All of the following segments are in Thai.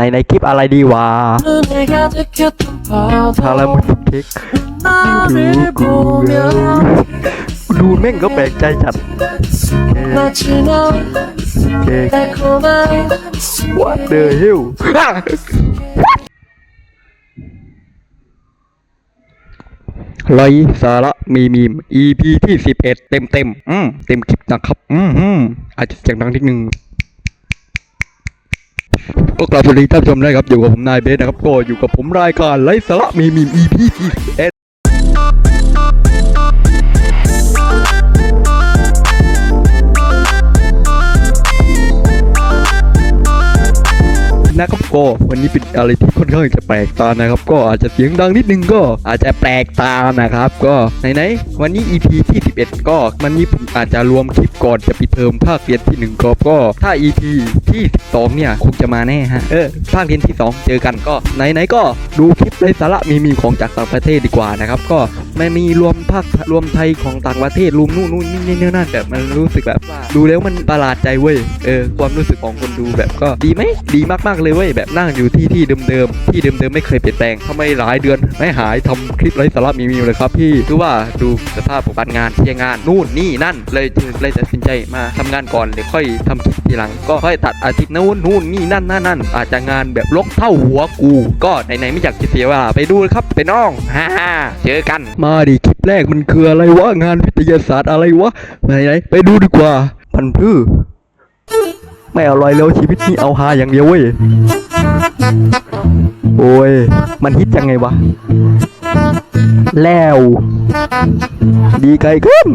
ในในคลิปอะไรดีวะทารามุสเทคดูกูดูแม่งก็แปลกใจจัดเค้ก What the hell ไรสาระมีมีม EP ที่สิบเอ็ดเต็มเต็มๆอืมเต็มคลิปนะครับอืมอืมอาจจะเสียงดังนิดนึง ก็กลับสวัสดีท่านผู้ชมนะครับอยู่กับผมนายเบสนะครับก็อยู่กับผมรายการไรสาระมีมีม EP ที่เอ นะครับก็วันนี้เป็นอะไรที่ค่อนข้างจะแปลกตานะครับ ก็อาจจะเสียงดังนิดนึงก็อาจจะแปลกตานะครับ ก็ไหนๆวันนี้ EP ที่ 11 ก็มันนี้ผมอาจจะรวมคลิปก่อนจะปิดเทอมภาคเรียนที่1ก็ก็ถ้า EP ที่ 12 เนี่ยคงจะมาแน่ฮะเออภาคเรียนที่ 2 เจอกันก็ไหนๆก็ดูคลิปในสาระมีมีของจากต่างประเทศดีกว่านะครับ ก็ไม่มีรวมภาครวมไทยของต่างประเทศรวมนู่นนู่นนี่นี่นั่นแบบมันรู้สึกแบบดูแล้วมันประหลาดใจเว้ยเออความรู้สึกของคนดูแบบก็ดีไหมดีมากๆเลยเว้ยแบบนั่งอยู่ที่ที่เดิมๆที่เดิมๆไม่เคยเปลี่ยนแปลงทำไมหลายเดือนไม่หายทำคลิปไร้สาระมีมีเลยครับพี่คือว่าดูสภาพของการงานเที่ยงานนู่นนี่นั่น เลยเลยตัดสินใจมาทำงานก่อนเดี๋ยวค่อยทำคลิปทีหลัง ก็ค่อยตัดอาทิตย์นู้นนู่นนี่นั่นนั่นนั่นอาจจะงานแบบลกเท่าหัวกู ก็ไหนๆไม่อยากจะเสียเวลาไปดูเลยครับไปน้องฮ่าฮ่าเจอกันมาดิคลิปแรกมันคืออะไรวะงานวิทยาศาสตร์อะไรวะไหนๆไปดูดีกว่ามันพือ ไม่อาลอยแล้วชีวิตนี้เอาฮาอย่างเดียวเว้ย โอ้ย มันฮิตยังไงวะ แล้ว ดีไกลเกิน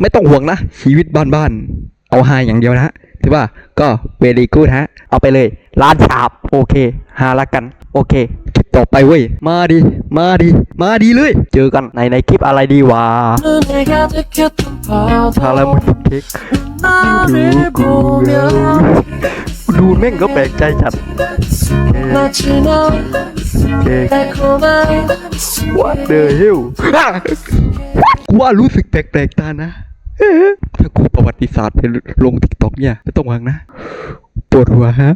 ไม่ต้องห่วงนะ ชีวิตบ้านๆ เอาฮาอย่างเดียวนะถือว่าก็เวลีกูดฮะ เอาไปเลยล้านฉาบ โอเค ฮาละกัน โอเค ต่อไปเว้ย มาดิ มาดิ มาดีเลย เจอกันในในคลิปอะไรดีวะทารามุสเทคดูกูดูแม่งก็แปลกใจจัดเค้ก What the hell กูว่ารู้สึกแปลกๆตานะเอ๊ะถ้ากูประวัติศาสตร์ไปลงทิกตอกเนี่ยไม่ต้องหวังนะ ปวดหัวฮะ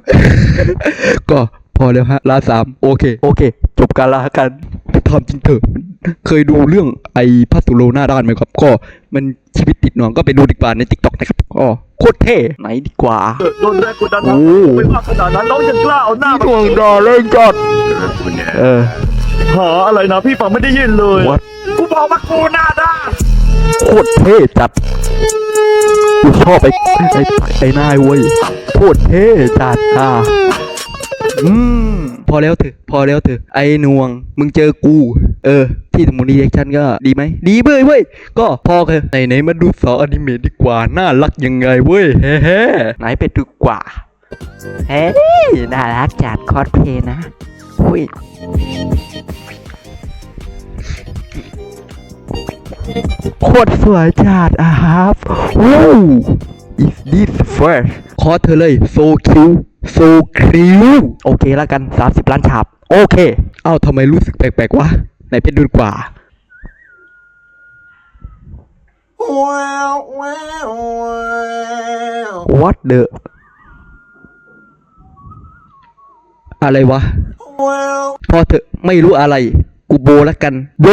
ก็ พอแล้วฮะลาสามโอเค โอเค จบการลากันทำจริงเถอะ เคยดูเรื่องไอ้พัตุโลหน้าด้านไหมครับ ก็มันชีวิตติดหนองก็ไปดูดีกว่าในทิกตอกนะครับก็โคตรเท่ไหนดีกว่าโดนแรงกดดันโอ้ไม่มากขนาดนั้นน้องยังกล้าเอาหน้ามาดวงดาวเล่นจัดเออหาอะไรนะพี่ฟังไม่ได้ยินเลย What? กูบอกว่ากูหน้าด้านโคตรเท่จัดกูชอบไอ้ไอ้ไอ้นายเว้ยโคตรเท่จัดอะ อืมพอแล้วเถอะพอแล้วเถอะไอ้หนวง มึงเจอกู เออ ที่สมุนรีแอคชั่นก็ดีไหมดีเว้ยเว้ยก็พอเลยไหนไหนๆมาดูสาวอนิเมะดีกว่าน่ารักยังไงเว้ยเฮ้เฮ้ไหนไปดูกว่าเฮ้ยน่ารักจัดคอสเพลย์นะอุ้ยโคตรสวยจัดอะครับว้าว is this fresh ขอเธอเลย so cute so cute โอเคแล้วกัน 30 ล้านฉาบ โอเค เอ้าทำไมรู้สึกแปลกๆวะไหนเพชรดูดีกว่า what the อะไรวะ พอเถอะไม่รู้อะไร กูโบแล้วกันโบ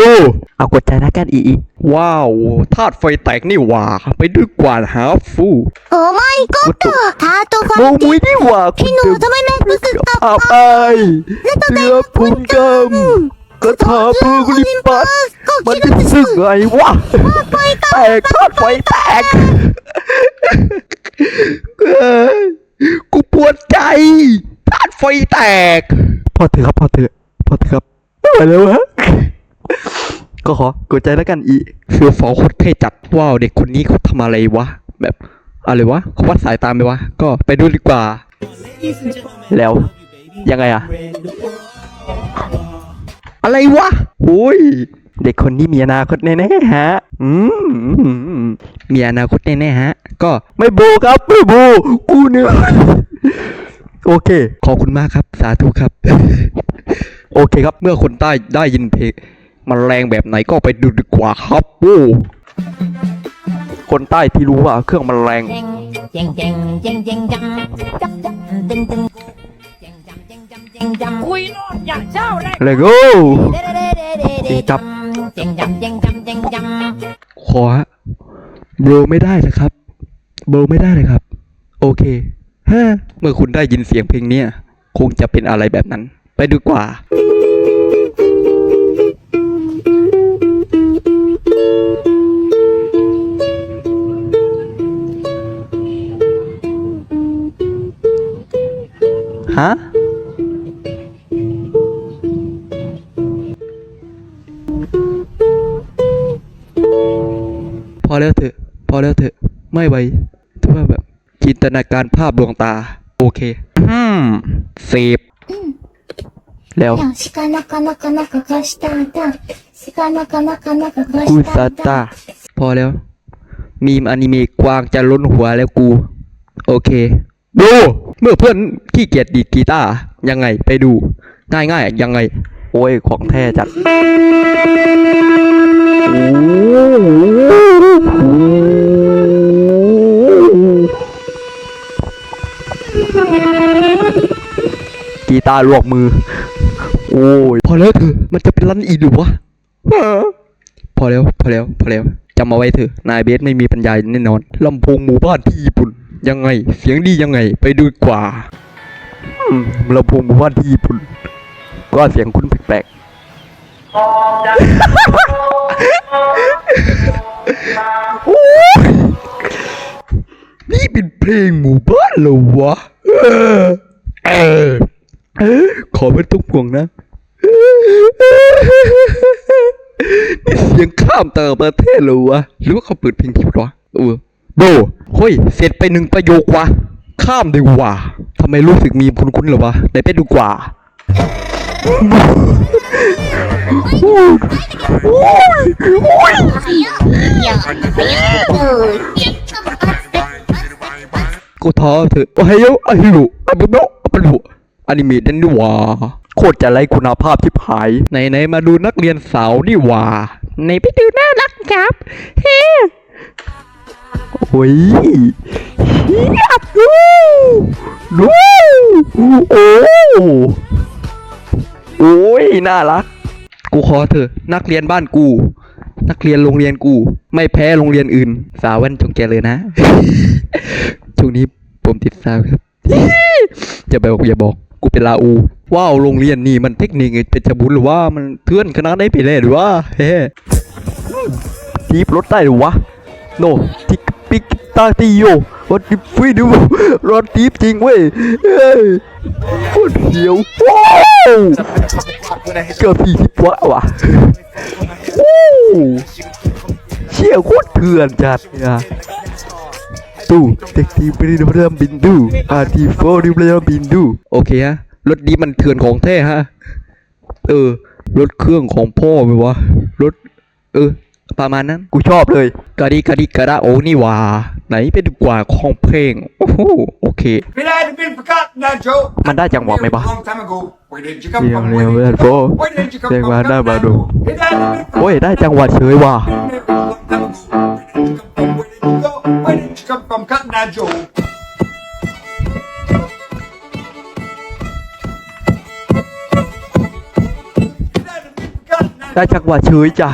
เอากดใจแล้วกันอีอีว้าวธาตุไฟแตกนี่หว่า ไปด้วยกวาดหาฟูโอ้ไม่ก็ตัวธาตุไฟโบมุยนี่หว่าพี่หนูทำไมแม่รู้สึกตับไปเลือพุ่งกำกระทาพูกลิปัสมันเป็นซึ่งไงวะแตกธาตุไฟแตกกูปวดใจธาตุไฟแตก พอเถอะครับพอเถอะพอเถอะครับ ไม่ไหวแล้วฮะก็ขอกดใจแล้วกันอีเสือฝอโคตรเท่จัดว้าวเด็กคนนี้เขาทำอะไรวะ แบบอะไรวะเขาวัดสายตามไหมวะ ก็ไปดูดีกว่า แล้วยังไงอะอะไรวะโอ้ยเด็กคนนี้มีอนาคตแน่ๆฮะ อืม มีอนาคตแน่ๆฮะ ก็ไม่โบครับ ไม่โบกูเนี่ย โอเค ขอบคุณมากครับ สาธุครับ โอเคครับ เมื่อคนใต้ได้ยินเพลงมันแรงแบบไหนก็ไปดูดีกว่าครับโอ้คนใต้ที่รู้ว่าเครื่องมันแรง chèn chèn chèn chèn chèn chắp chắp tinh tinh chèn chậm chèn chậm chèn chậm quy nó chẳng sao đây เลยโก้ đê đê đê đê đê đê chắp. chèn chậm chèn chậm chèn chậm ขอฮะเบลอไม่ได้นะครับ เบลอไม่ได้เลยครับ โอเคฮะเมื่อคุณได้ยินเสียงเพลงเนี้ยคงจะเป็นอะไรแบบนั้น ไปดูกว่า ฮะ พอแล้วเถอะ พอแล้วเถอะ ไม่ไหวถือว่าแบบจินตนาการภาพดวงตา โอเค อืมเสพ แล้ว シカナカナカナカカしたんだ。シカナカナカナカカ กู し ซา たん ตา だ。 พอแล้ว มีมอนิเมะกวางจะล้นหัวแล้วกู โอเค ดู เมื่อเพื่อนขี้เกียจดีดกีตาร์ยังไงไปดู ง่ายง่ายๆยังไง โอ้ย ของแท้จัดโอ้โหกีตาร์ลวกมือ โอ้ยพอแล้วเถอะมันจะเป็นรันอีกหรือวะพอแล้วพอแล้วพอแล้วจำเอาไว้เถอะนายเบสไม่มีปัญญาแน่นอนลำโพงหมู่บ้านที่ญี่ปุ่น ยังไง เสียงดียังไง ไปดูดีกว่าอืมลำโพงหมู่บ้านที่ญี่ปุ่น ก็เสียงคุ้นแปลกๆโอ้ยนี่เป็นเพลงหมู่บ้านเหรอวะ เออเออเออ ขอไม่ต้องห่วงนะนี่เสียงข้ามต่างประเทศเหรอวะหรือว่าเขาเปิดเพลงผิดวะเออโบเฮ้ยเสร็จไปหนึ่งประโยควะ ข้ามดีกว่าทำไมรู้สึกมีคุ้นๆหรอวะได้ไปดูกว่ากูท้อเถอะโอ้ยโอ้ยลูอะบุโนะอะบุโนะ อนิเมะนั่นนี่หว่าโคตรจะไร้คุณภาพที่หายไหนไหนๆมาดูนักเรียนสาวนี่หว่าไหนไปดูน่ารักครับเฮ้โอ้ยเฮียดูดูโอ้โอ้ยน่ารัก กูขอเถอะนักเรียนบ้านกู นักเรียนโรงเรียนกู ไม่แพ้โรงเรียนอื่น สาวแว่นจงเจริญนะช่วงนี้ผมติดสาวครับจะไปบอกอย่าบอก กูเป็นลาอูว้าวโรงเรียนนี่มันเทคนิคเป็นชบุญหรือว่ามันเทื่อนขนาดไหนไปเลยหรือว่าเฮ้ทีบรถได้หรือวะโนทิกปิกตาติโยวัดดิฟิดูรถทีบจริงเว้ยเฮ้ยโคตรเดียวว้าวเกือบสี่สิบวัตว่ะเชี่ยโคตรเถื่อนจัดเนี่ย ตู้เด็กทีมไปเริ่มบินดูอาร์ทีโฟริเริ่มบินดู โอเคฮะ รถนี้มันเถื่อนของแท้ฮะ เออ รถเครื่องของพ่อไหมวะ รถ เออ ประมาณนั้น กูชอบเลยกะดิกะดิกะดาโอนี่หว่า ไหนไปดูกว่าของเพลง โอ้โหโอเค It hadn't been forgotten now, Joe. มันได้จังหวะไหมวะ Long time ago. Where did you come เรียง from? เรียง Where เพื่อน did โฟ you come- Where did you come เรียง from? มาหน้า Come มา now, ดู Joe. It hadn't been โอ้ยได้จังหวะเฉยว่ะ forgotten. Where did you come from? Where did you go? Where did you come from? Cotton Eye Joe. ได้จังหวะเฉยจ้ะ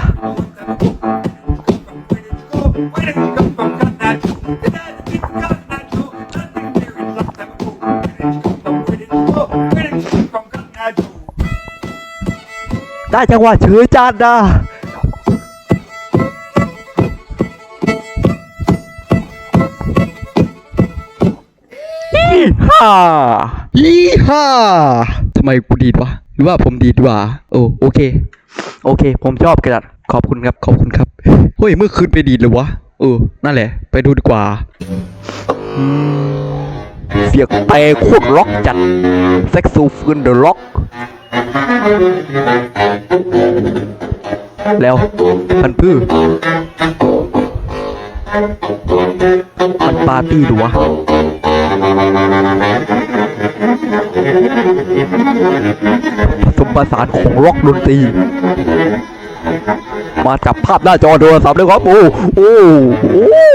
Where did you come from? Cotton Eye Joe. It hadn't been forgotten now, Joe. It hadn't been very long time ago. Where did you come from? Where did you go? Where did you come from? Cotton Eye Joe. ได้จังหวะเฉยจัดนะยี่ห้ายี่ห้าทำไมกูดีดวะ หรือว่าผมดีดวะโอ้โอเค โอเค ผมชอบกระดาษ ขอบคุณครับ ขอบคุณครับ เฮ้ย เมื่อคืนไปดีดเลยวะ เออ นั่นแหละ ไปดูดีกว่า เสียงเตะโคตรล็อกจัดเซ็กซูฟืนเดอะล็อก แล้วพันพืชมันปาร์ตี้ดูวะผสมผสานของร็อกดนตรี มาจับภาพหน้าจอโทรศัพท์เลยครับ โอ้โอ้โอ้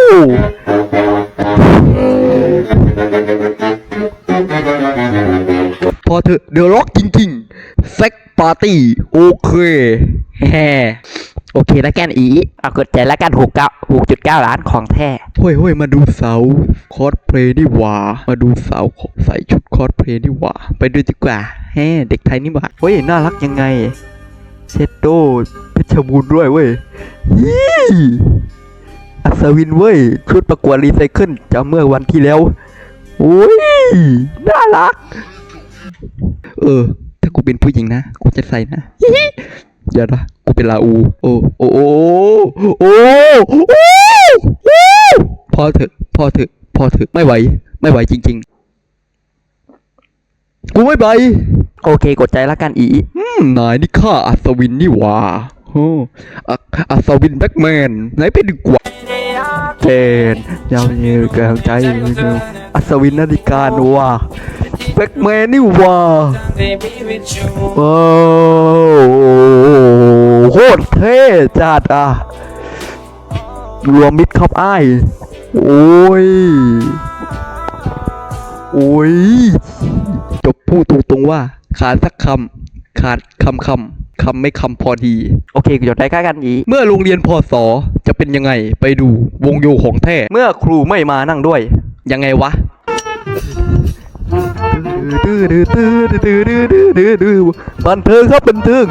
พอเถอะเดอะร็อกจริงๆเซ็กปาร์ตี้ โอเคแฮโอเคแล้วแกนอีเอากดใจแล้วกันหกเก้าหกจุดเก้าล้านของแท้เฮ้ยเฮ้ยมาดูเสาคอสเพลย์นี่หว่า มาดูเสาใส่ชุดคอสเพลย์นี่หว่า ไปดูดีกว่าแฮเด็กไทยนี่หว่าเฮ้ยน่ารักยังไงเชดโด เพชรบูรณ์ด้วยเว้ยยี่อัศวินเว้ย ชุดประกวดรีไซเคิลจากเมื่อวันที่แล้วโอ้ย น่ารัก เออ ถ้ากูเป็นผู้หญิงนะ กูจะใส่นะอย่านะ กูเป็นลาอูโอ้โอ้โอ้โอ้โอ้โอ้พอเถอะ พอเถอะ พอเถอะ ไม่ไหว ไม่ไหวจริง ๆ กูไม่ไป โอเค กดใจแล้วกันอี อืม นายนี่ฆ่าอัศวินนี่หว่าโอ้อะอัศวินแบ็กแมนไหนไปดีกว่าเจนยาวเยือกลางใจอัศวินนาฬิกาหนูว่าแบ็กแมนนี่ว่าโอ้โคตรเท่จัดอะรวมมิดครับอ้โอ้ย โอ้ย จบพูดตรงๆว่า ขาดสักคำ ขาดคำคำ คำไม่คำพอดี โอเคจดได้ค่ากันอีเมื่อโรงเรียนพอสอจะเป็นยังไงไปดูวงโยของแท้ เมื่อครูไม่มานั่งด้วย ยังไงวะ บันเทิงครับบันเทิง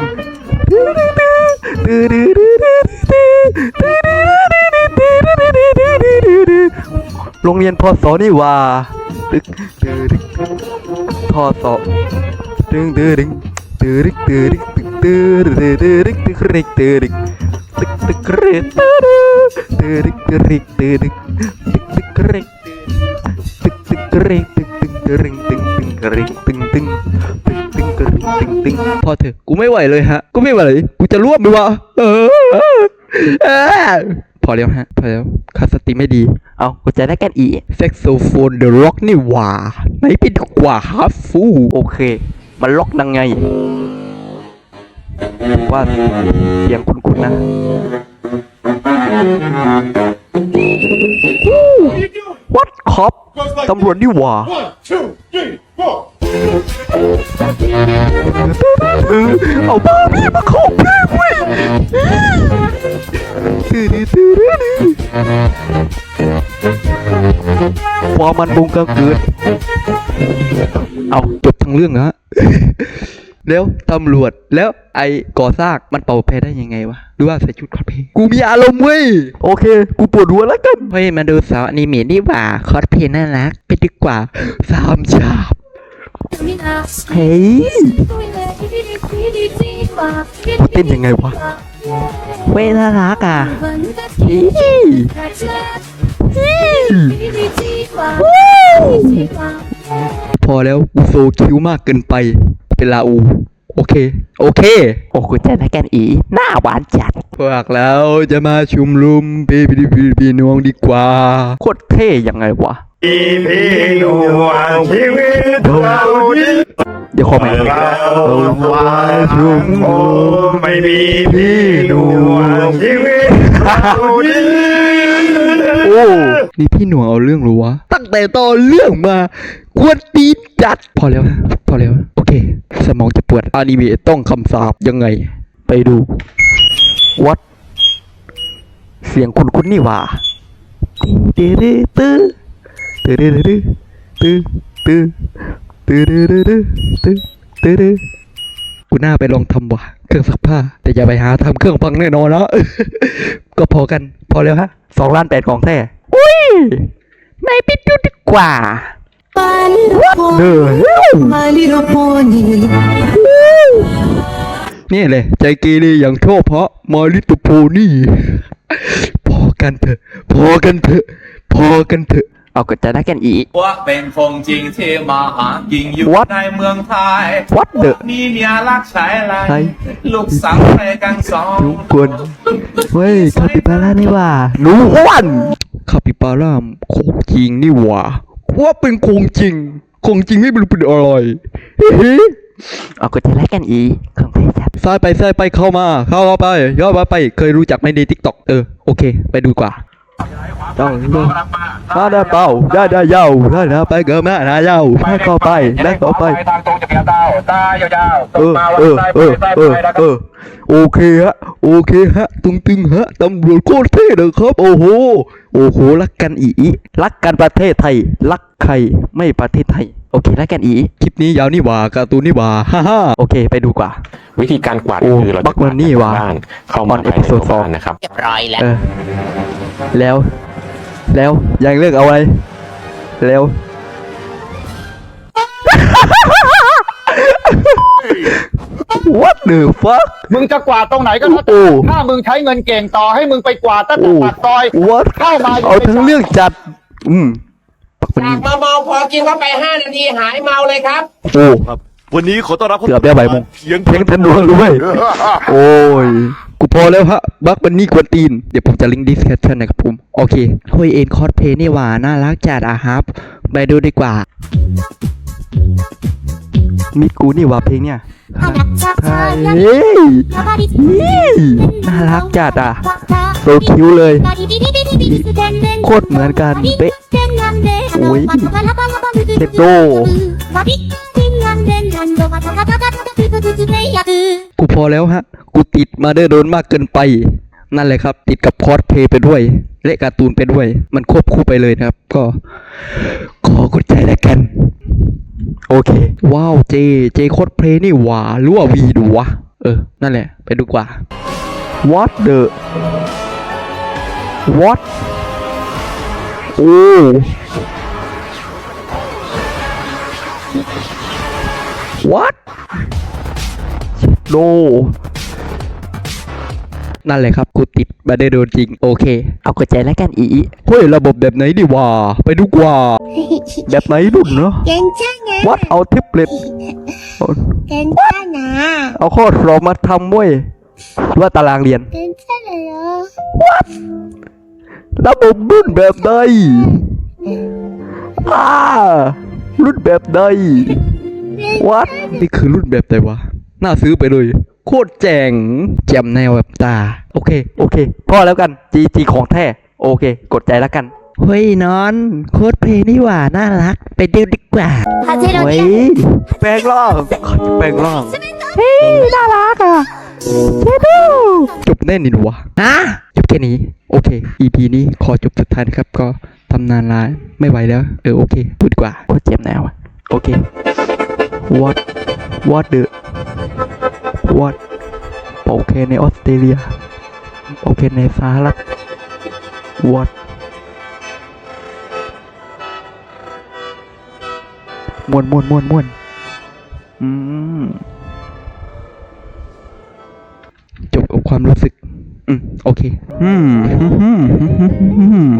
โรงเรียนพอสอนี่หว่าตึกตึกพอสอตึงตึงตึงตึงตึง ตึงตึงตึงตึงตึงตึงตึกตึกเรตึกตึกตึกตึกตึกตึกเรตึกตึกเรตึกตึกตึงตึงตึงเรตึงตึงตึงตึงตึงตึงตึงพอเถอะกูไม่ไหวเลยฮะกูไม่ไหวเลยกูจะร่วมไปวะเออเออพอแล้วฮะพอแล้วคาสติไม่ดีเอากูจะได้กันอีแซกโซโฟนเดอะร็อกนี่หว่าไหนไปดีกว่าฮัฟฟูโอเคมันล็อกดัง ไงว่าเสียงคุ้นๆนะวัดครับตำรวจนี่หว่า One, two, three, four. เออเอาบ้าพี่มาเข้าเพลงเว้ยตื้อตื้อตื้อตื้อความมันบงกลางเกิด เอาจบทั้งเรื่องนะฮะ แล้วตำรวจแล้วไอ้ก่อสร้างมันเป่าแพ้ได้ยังไงวะหรือว่าใส่ชุดคอสเพลย์กูมีอารมณ์เว้ยโอเค กูปวดหัวแล้วกันเฮ้ยมาดูสาวอนิเมะนี่หว่าคอสเพลย์น่ารักไปดีกว่าสามฉาบเฮ้ยเต้นยังไงวะเว้ยน่ารักอะอีพอแล้วกูโซคิวมากเกินไป เป็นลาอู โอเค โอเค โอ้กูจะได้กันอีหน้าหวานจัดพวกเราจะมาชุมนุมพี่พี่พี่พี่น้องดีกว่า โคตรเท่ยังไงวะ อีพีหนวดชีวิตเรานี้ เดี๋ยวคอมเมนต์เราว่าชุมนุมไม่มีพี่หนวดชีวิตเรานี้โอ้ นี่พี่หน่วงเอาเรื่องหรือวะ ตั้งแต่ตอนเรื่องมา ควรตีจัด พอแล้วพอแล้ว โอเค สมองจะปวดอนิเมะต้องคำสาบยังไง ไปดู วัด เสียงคุณคุณนี่ว่าเตเรตื้อเตเรตื้อตื้อตื้อตื้อตื้อตื้อตื้อกูน่าไปลองทำว่ต เครื่องซักผ้า แต่อย่าไปหาทำเครื่องพังแน่นอนนะก็พอกัน พอแล้วฮะสองล้านแปดของแท้อุ้ยไม่ไปดูดีกว่า My little เด้อ pony, my little pony. นี่เลยใจเกเรอย่างชอบเพราะมาลิตโพนี่ พอกันเถอะ พอกันเถอะ พอกันเถอะ เอาก็จะได้กันอีกว่าเป็นคงจริงที่มาหากินอยู่ What? ในเมืองไทย What the นี่เมียรักชายไรใช่ ลูกสาวไปกันสองทุกคนเฮ้ยคาปิบาร่านี่หว่าหนูอ้วนคาปิบาร่าของจริงนี่หว่าว่าเป็นของจริงของจริงไม่เป็นเป็นอะไรเฮ้ยเอาก็จะได้กันอีกของแท้จัดซ้ายไปซ้ายไปเข้ามา เข้าไปย่อมาไป เคยรู้จักไหมในทิกตอกเออโอเค ไปดูกว่า ต้องมาได้เป่าได้ได้ยาวได้นะไปเกิดมาได้ยาวให้เข้าไปแล้วเข้าไปทางตรงจะเปียตาตายาวๆเออเออเออเออเออโอเคฮะโอเคฮะตึงตึงๆฮะตำรวจโคตรเท่เลยครับโอ้โหโอ้โหรักกันอีอีรักกันประเทศไทย รักใครไม่ประเทศไทยโอเครักกันอีอีคลิปนี้ยาวนี่หว่าการ์ตูนนี่หว่าฮ่าฮ่าโอเคไปดูกว่า วิธีการกวาดโอ้ก็คือเราบัจะกมันนี่กวาว่ะดจากบ้านเข้าอมาอนภายใน episode ตัวบ้านนะครับเรียบร้อยแล้วเออ แล้ว แล้วยังเลือกเอาไว้แล้ว What the fuck มึงจะกวาดตรงไหนก็แล้วแต่โอ้ถ้ามึงใช้เงินเก่งต่อให้มึงไปกวาดตั้งแต่โอ้ปากซอย What เข้ามายังเอาไม่ทั้งจับเรื่องจัด อืมปักมันจากมาเมาพอกินเข้าไป5นาทีหายเมาเลยครับ โอ้วันนี้ขอต้อนรับเกือบได้ใบโมงเสียงเพลงทันดวงด้วย โอ้ย กูพอแล้วฮะบักมันนี่กวนตีน เดี๋ยวผมจะลิงก์ดิสคริปชันนะครับผม โอเคเฮ้ยเอ็นคอสเพย์นี่หว่า น่ารักจัดอะครับ ไปดูดีกว่า มิกูนี่หว่าเพลงเนี่ยเฮ้ยนี่น่ารักจัดอะโซคิวเลย โคตรเหมือนกันเป๊ะโอ้ยเทปโดกูพอแล้วฮะ กูติดมาเดอร์โดนมากเกินไป นั่นเลยครับ ติดกับคอสเพย์ไปด้วย และการ์ตูนไปด้วย มันควบคู่ไปเลยนะครับ ก็ ขอกดใจแล้วกัน โอเค ว้าวเจ เจคอสเพย์นี่หวาหรือว่าวีดูวะ เออ นั่นแหละ ไปดูกว่า What the What โอ้ What โ o นั่นแหละครับกูติดบัตเดอร์โดนจริงโอเค เอากดใจแล้วกันอีเฮ้ยระบบแบบไหนดีวะไปดูกว่า แบบไหนรุ่นเนาะ What เอาเทปเล็ตเอาข้อสอบมาทำเว้ยหรือว่าตารางเรียนระบบรุ่นแบบใดอ่ารุ่นแบบใดวัดนี่คือรุ่นแบบใดวะน่าซื้อไปเลย โคตรแจ๋งแจ่มแนวแบบตา โอเค โอเค พอแล้วกัน GG ของแท้ โอเค กดใจแล้วกันเฮ้ยนอน โคตรเพลงนี่หว่า น่ารัก ไปดูดีกว่าเฮ้ยแปลงร่างแปลงร่างเฮ้ยน่ารักอะเจ๊ดูจบแน่นี่หนูวะฮะจบแค่นี้ โอเค EP นี้ขอจบสุดท้ายนะครับ ก็ทำนานลาไม่ไหวแล้ว เออ โอเค พูดดีกว่าโคตรเจ็บแนวอะโอเค what what the what โอเคในออสเตรเลียโอเคในสหรัฐ what มวนมวนมวนมวนอืมจบกับความรู้สึก อืม โอเค อืมฮึ่มฮึ่มฮึ่มฮึ่มฮึ่ม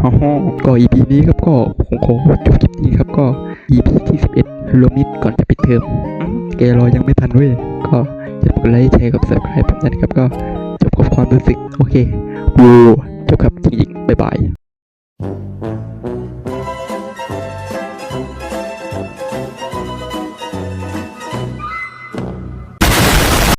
ฮ่าฮ่าก็ EP นี้ครับก็ผมขอจบคลิปนี้ครับก็ EP ที่11รวมมิดก่อนจะปิดเทอมอืมแกรอยังไม่ทันเว้ยก็ อย่าลืมกดไลค์แชร์กับ subscribe ผมนะครับ ก็จบกับความรู้สึก โอเควูจบครับจริงๆบ๊ายบาย